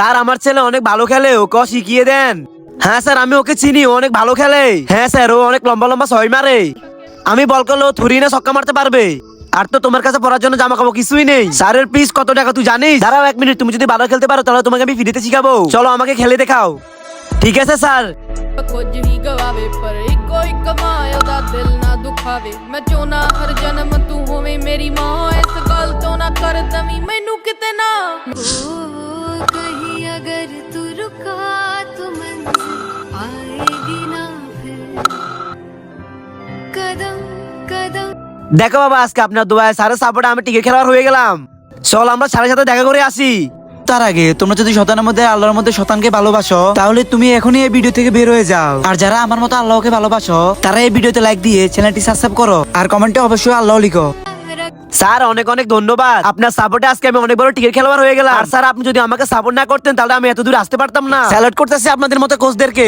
Sir আমার ছেলে অনেক ভালো খেলে ওকে শিখিয়ে দেন হ্যাঁ স্যার আমি ওকে চিনি ও অনেক ভালো খেলে হ্যাঁ স্যার ও অনেক লম্বা লম্বা ছয় মারে আমি বল করলে ও থুরি না ছক্কা মারতে পারবে আর তো তোমার কাছে পড়ার জন্য জামা কাপড় কিছুই নেই স্যারের পিস কত টাকা তুই জানিস দাঁড়াও এক মিনিট তুমি যদি ভালো খেলতে পারো তাহলে তোমাকে আমি ফ্রিতে শিখাবো চলো আমাকে খেলে দেখাও ঠিক আছে স্যার ਕੁਝ ਹੀ ਗਵਾਵੇ ਪਰ ਇੱਕੋ ਇੱਕ ਮਾਂ ਉਹਦਾ ਦਿਲ ਨਾ ਦੁਖਾਵੇ ਮੈਂ ਚਾਹੁੰਨਾ ਹਰ ਜਨਮ ਤੂੰ ਹੋਵੇਂ ਮੇਰੀ ਮਾਂ ਇਸ ਗੱਲ ਤੋਂ ਨਾ ਕਰ ਦਵੀਂ ਮੈਨੂੰ ਕਿਤੇ ਨਾ দেখো বাবা আজকে আপনার দুবাই স্যারের সাপোর্টে আমি টিকিট খেলোয়াড় হয়ে গেলাম। চল আমরা স্যারের সাথে দেখা করে আসি। তার আগে তোমরা যদি শতানের মধ্যে আল্লাহর মধ্যে শতানকে ভালোবাসো তাহলে তুমি এখনই এই ভিডিও থেকে বের হয়ে যাও। আর যারা আমার মতো আল্লাহকে ভালোবাসো তারা এই ভিডিওতে লাইক দিয়ে চ্যানেলটি সাবস্ক্রাইব করো। আর কমেন্টে অবশ্যই আল্লাহ লিখো। স্যার অনেক অনেক ধন্যবাদ। আপনার সাপোর্টে আজকে আমি অনেক বড় টিকিট খেলোয়াড় হয়ে গেলাম। আর স্যার আপনি যদি আমাকে সাপোর্ট না করতেন তাহলে আমি এত দূর আসতে পারতাম না। স্যালাড করতেছি আপনাদের মতো কোচদেরকে